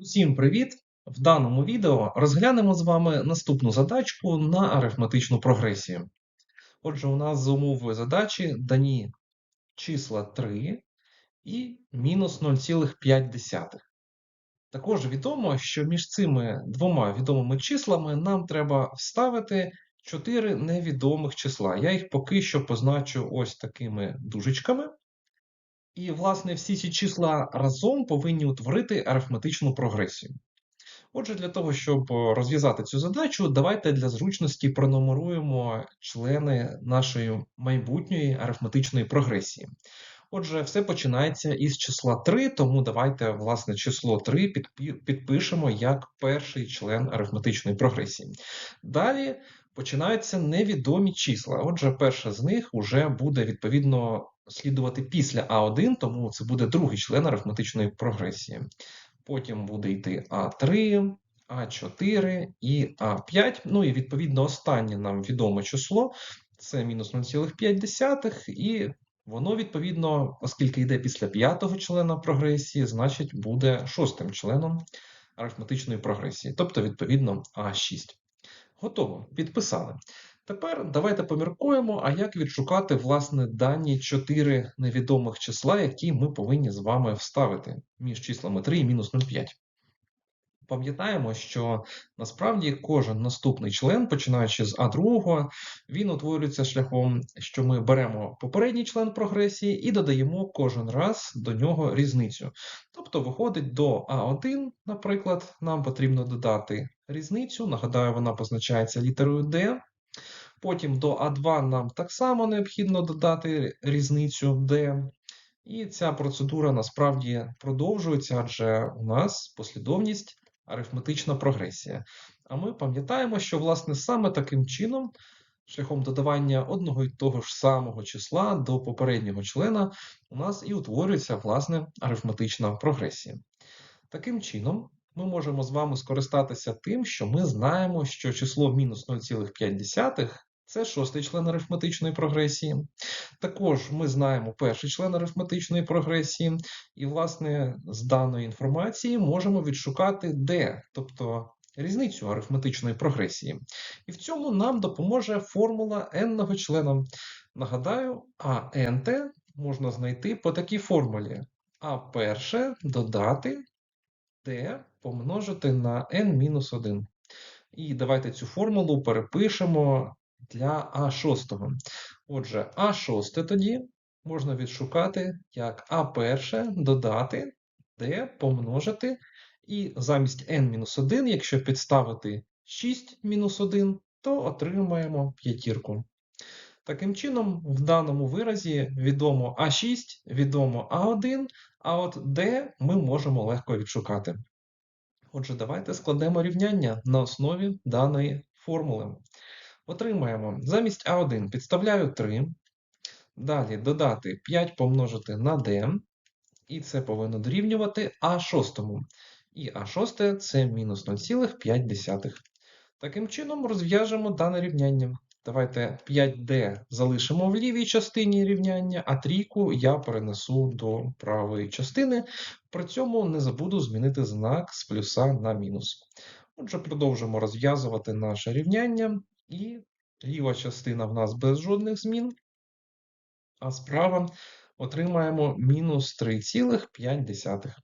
Усім привіт! В даному відео розглянемо з вами наступну задачку на арифметичну прогресію. Отже, у нас за умовою задачі дані числа 3 і мінус 0,5. Також відомо, що між цими двома відомими числами нам треба вставити 4 невідомих числа. Я їх поки що позначу ось такими дужечками. І, власне, всі ці числа разом повинні утворити арифметичну прогресію. Отже, для того, щоб розв'язати цю задачу, давайте для зручності пронумеруємо члени нашої майбутньої арифметичної прогресії. Отже, все починається із числа 3, тому давайте, власне, число 3 підпишемо як перший член арифметичної прогресії. Далі починаються невідомі числа. Отже, перше з них вже буде відповідно слідувати після А1, тому це буде другий член арифметичної прогресії. Потім буде йти А3, А4 і А5. Ну і відповідно останнє нам відоме число це мінус 0,5, і воно, відповідно, оскільки йде після п'ятого члена прогресії, значить буде шостим членом арифметичної прогресії, тобто, відповідно, А6. Готово, підписали. Тепер давайте поміркуємо, а як відшукати власне дані 4 невідомих числа, які ми повинні з вами вставити між числами 3 і мінус 0,5. Пам'ятаємо, що насправді кожен наступний член, починаючи з А2, він утворюється шляхом, що ми беремо попередній член прогресії і додаємо кожен раз до нього різницю. Тобто, виходить до А1, наприклад, нам потрібно додати різницю. Нагадаю, вона позначається літерою D. Потім до А2 нам так само необхідно додати різницю D. І ця процедура насправді продовжується, адже у нас послідовність арифметична прогресія. А ми пам'ятаємо, що власне саме таким чином, шляхом додавання одного і того ж самого числа до попереднього члена, у нас і утворюється власне арифметична прогресія. Таким чином, ми можемо з вами скористатися тим, що ми знаємо, що число мінус 0,5 це шостий член арифметичної прогресії. Також ми знаємо перший член арифметичної прогресії, і, власне, з даної інформації можемо відшукати d, тобто різницю арифметичної прогресії. І в цьому нам допоможе формула n-го члена. Нагадаю, а nt можна знайти по такій формулі. А перше додати d помножити на n-1. І давайте цю формулу перепишемо для А6. Отже, А6 тоді можна відшукати як А1 додати d помножити, і замість n-1, якщо підставити 6-1, то отримаємо п'ятірку. Таким чином, в даному виразі відомо А6, відомо А1, а от d ми можемо легко відшукати. Отже, давайте складемо рівняння на основі даної формули. Отримаємо замість А1 підставляю 3. Далі додати 5 помножити на d, і це повинно дорівнювати А6. І А6 це мінус 0,5. Таким чином розв'яжемо дане рівняння. Давайте 5D залишимо в лівій частині рівняння, а трійку я перенесу до правої частини. При цьому не забуду змінити знак з плюса на мінус. Отже, продовжимо розв'язувати наше рівняння, і ліва частина в нас без жодних змін, а справа отримаємо мінус 3,5.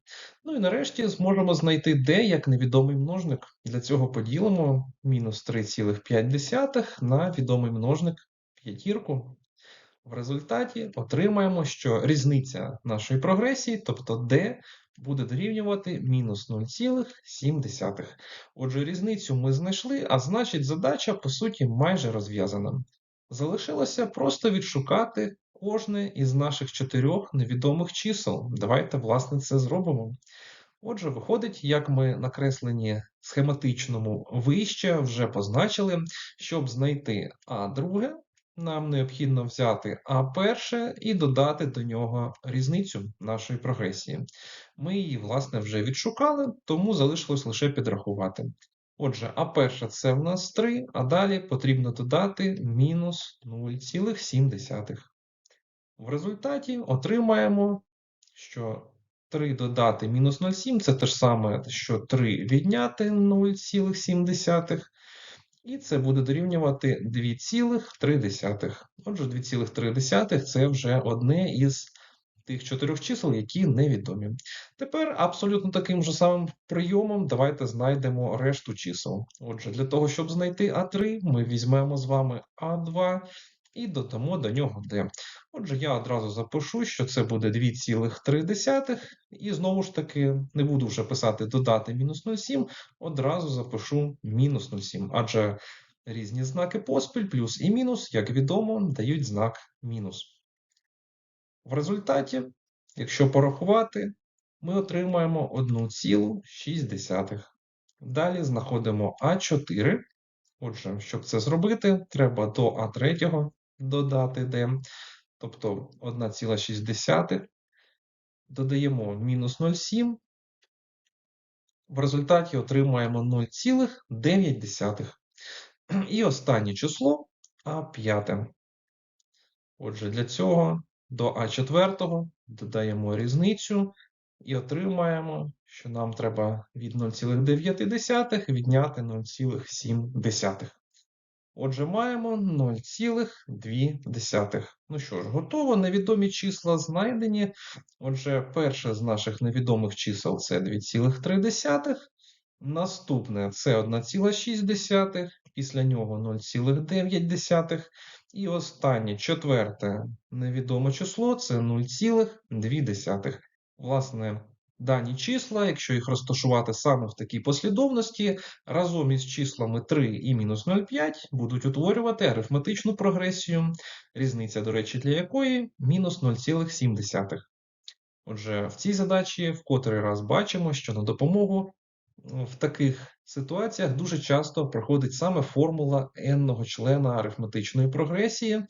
Ну і нарешті зможемо знайти d як невідомий множник. Для цього поділимо мінус 3,5 на відомий множник п'ятірку. В результаті отримаємо, що різниця нашої прогресії, тобто d, буде дорівнювати мінус 0,7. Отже, різницю ми знайшли, а значить задача, по суті, майже розв'язана. Залишилося просто відшукати кожне із наших чотирьох невідомих чисел. Давайте, власне, це зробимо. Отже, виходить, як ми накреслені схематичному вище вже позначили, щоб знайти А друге, нам необхідно взяти А перше і додати до нього різницю нашої прогресії. Ми її, власне, вже відшукали, тому залишилось лише підрахувати. Отже, А перша це в нас 3, а далі потрібно додати мінус 0,7. В результаті отримаємо, що 3 додати мінус 0,7 це те ж саме, що 3 відняти 0,7. І це буде дорівнювати 2,3. Отже, 2,3 це вже одне із тих чотирьох чисел, які невідомі. Тепер абсолютно таким же самим прийомом давайте знайдемо решту чисел. Отже, для того, щоб знайти А3, ми візьмемо з вами А2 і додамо до нього d. Отже, я одразу запишу, що це буде 2,3. І знову ж таки, не буду вже писати додати мінус 0,7, одразу запишу мінус 0,7. Адже різні знаки поспіль, плюс і мінус, як відомо, дають знак мінус. В результаті, якщо порахувати, ми отримаємо 1,6. Далі знаходимо А4. Отже, щоб це зробити, треба до А3 додати d, тобто 1,6. Додаємо мінус 0,7. В результаті отримаємо 0,9. І останнє число А5. Отже, для цього до А4 додаємо різницю і отримаємо, що нам треба від 0,9 відняти 0,7. Отже, маємо 0,2. Ну що ж, готово. Невідомі числа знайдені. Отже, перше з наших невідомих чисел це 2,3. Наступне це 1,6, після нього 0,9. І останнє четверте невідоме число це 0,2. Власне, дані числа, якщо їх розташувати саме в такій послідовності, разом із числами 3 і мінус 0,5 будуть утворювати арифметичну прогресію, різниця, до речі, для якої мінус 0,7. Отже, в цій задачі в котрий раз бачимо, що на допомогу в таких ситуаціях дуже часто проходить саме формула n-ного члена арифметичної прогресії,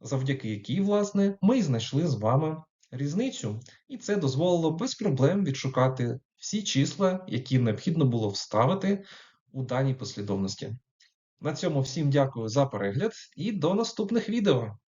завдяки якій, власне, ми і знайшли з вами різницю, і це дозволило без проблем відшукати всі числа, які необхідно було вставити у даній послідовності. На цьому всім дякую за перегляд і до наступних відео!